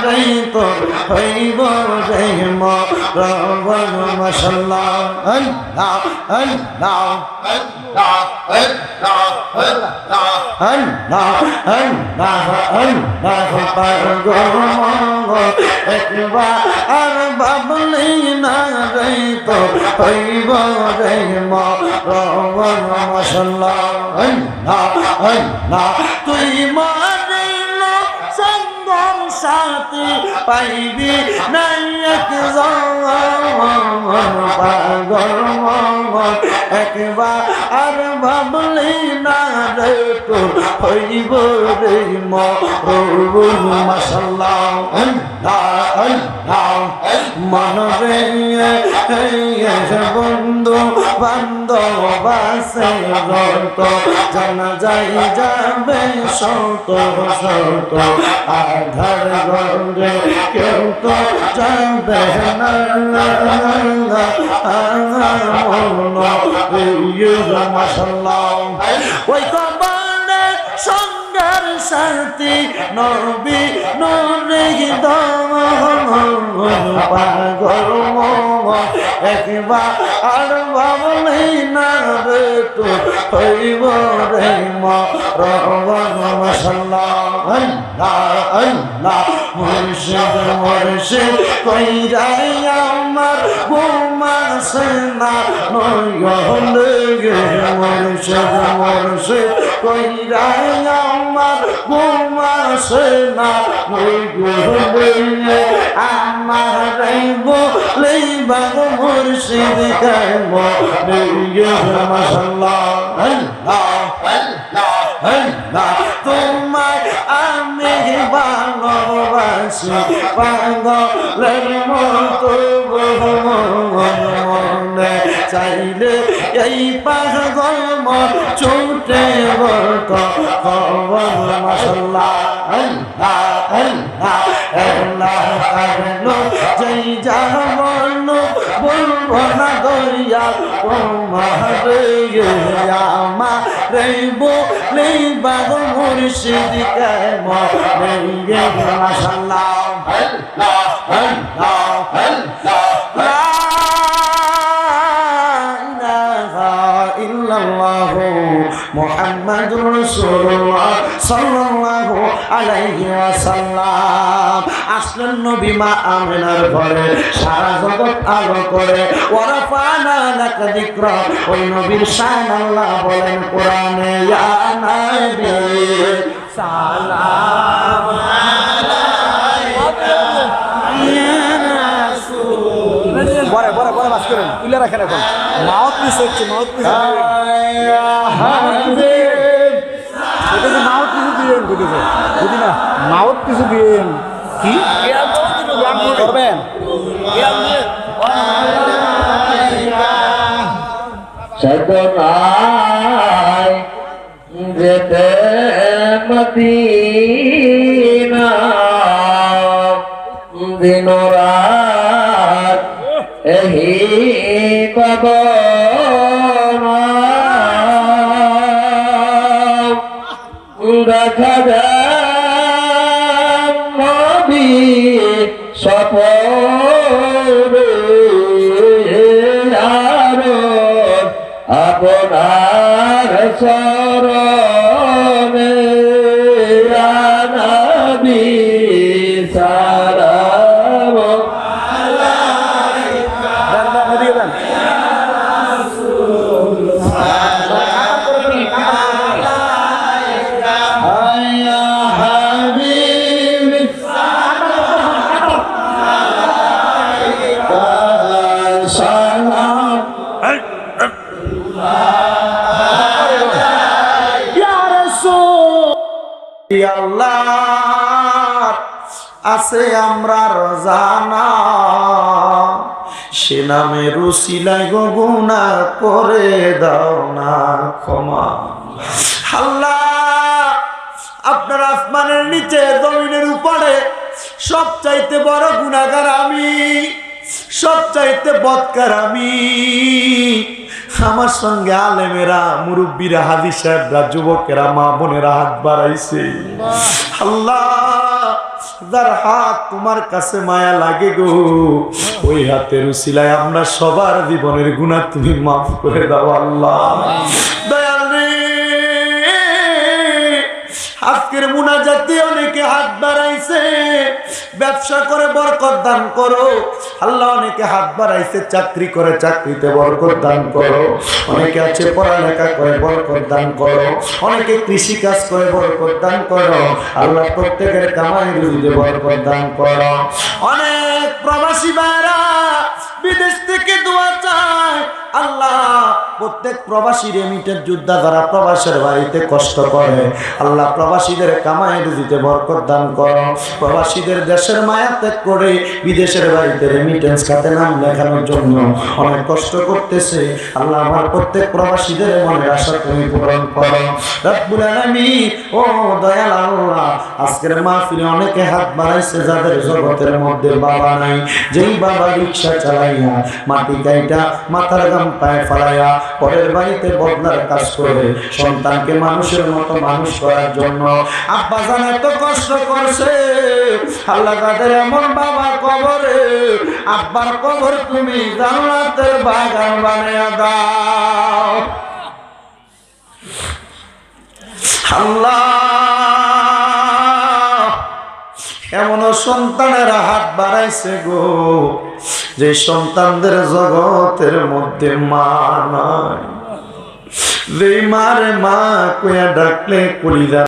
তো হইব রে মরণ মশাল্লাহ আল্লাহ আল্লাহ আল্লাহ আল্লাহ আল্লাহ পাগল একবার আর ভাবলি না তো হইব রে আল্লাহ আল্লাহ তুই সঙ্গম সাথী পাইবি নাই পাগল একবার আর ভাবলি না রে তো হইব রে মরুল মন মনরে বন্ধু বান্ধব জানা যাই যাবে, শত শত আধার গরে কেউ তো যাবে না ওই কবানে সঙ্গের সাথী, নবী নরে পাগল একবার আর ভাবলি না রে তো, হইব রে মরণ মশাল্লাহ। আল্লাহ আল্লাহ, মুর্শিদ মুর্শিদ, কইরাই আমার ঘুমাসে না নয়লে মুর্শিদ মুর্শিদ, কইরাই আমার ঘুমাসে না। নয়লে আমার বলে বাগ মুর্শিদ কাম মাশাল্লাহ আল্লাহ আল্লাহ তোমায় আমি ভালোবাসি। পাগলের মতো মনে। চাইলে এই পাগল ছুটে বলতো মাসাল্লাহ আল্লাহ আল্লাহ আল্লাহ কারণ যেই বলব না দরিয়া তোমারে আমার বলে বাবু মুর্শিদ কেমন মাসাল্লাহ আল্লাহ আল্লাহ আল্লাহ মোহাম্মদ রসুল্লাহ সাল্লাল্লাহু আলাইহি ওয়াসাল্লাম। আসলেন নবী মা আমিনার ঘরে সারা জগৎ আলো করে। ওয়ারাফানা লাকা যিকরা। ওই নবীর শান আল্লাহ বলেন কোরআনে ইয়া নবী সালাম পরে পরে পরে বাস করেন। তুলে রাখেন এখন। মাউথ পিস হচ্ছে। মাউথ পিস বুঝেছে বুঝি না কিছু দিন কি? করবেন। সদনায় যেতে মদিনা দিন দেখা নবী সপরে আপনার চরণে নবী সালাম আছে আমরা রোজানা সে নামে রুসিলাই গুণা করে দাও না, ক্ষমা। আল্লাহ, আপনার আসমানের নিচে জমিনে সব চাইতে বড় গুণাগার আমি সব চাইতে বদকার আমি। আমার সঙ্গে আলেমেরা মুরব্বীরা হাজি সাহেবরা যুবকেরা মা বোনেরা হাত বাড়াইছে। আল্লাহ যার হাত তোমার কাছে মায়া লাগে গো ওই হাতের আমরা সবার জীবনের গুণা তুমি মাফ করে দাও আল্লাহ। আজকের মুনাজাতে অনেকে হাত বাড়াইছে। ব্যবসা করে বরকত দান করো। আল্লাহ অনেকে হাত বাড়াইছে, চাকরি করে চাকরিতে বরকত দান করো। অনেকে আছে পড়ালেখা করে বরকত দান করো। অনেকে কৃষি কাজ করে বরকত দান করো। আল্লাহ প্রত্যেকের কামাই রুজিতে বরকত দান করো। অনেক প্রবাসী ভাইরা বিদেশ থেকে দোয়া চায়। আল্লাহ প্রত্যেক প্রবাসী রেমিটের যোদ্ধা যারা প্রবাসের বাড়িতে কষ্ট করে, আল্লাহ প্রবাসীদের কামাই রুজিতে বরকত দান করো। প্রবাসীদের দেশের মায়া ত্যাগ করে বিদেশের বাড়িতে রেমিটেন্স খাতে নাম লেখানোর জন্য অনেক কষ্ট করতেছে। আল্লাহ আমার প্রত্যেক প্রবাসীদের মনের আশা তুমি পূরণ করো। ও দয়াল আল্লাহ, আজকের মাহফিলে অনেকে হাত বাড়াইছে যাদের জগতের মধ্যে বাবা নাই। যেই বাবা রিক্সা চালাইয়া মাটি গাইটা মাথার গাম পায়ে ফালাইয়া পরের বাড়িতে বদলার কাজ করে সন্তানকে মানুষের মতো মানুষ করার জন্য। আব্বা জান এত কষ্ট করছে। আল্লাহ তাদের এমন বাবা কবরে। আব্বার কবর তুমি জান্নাতের বাগান বানিয়ে দাও। আল্লাহ এমন সন্তানের হাত বাড়াইছে গো। যে সন্তানদের জগতের মধ্যে মা নয় যে মারে মা কুয়া ডাকলে কলিজা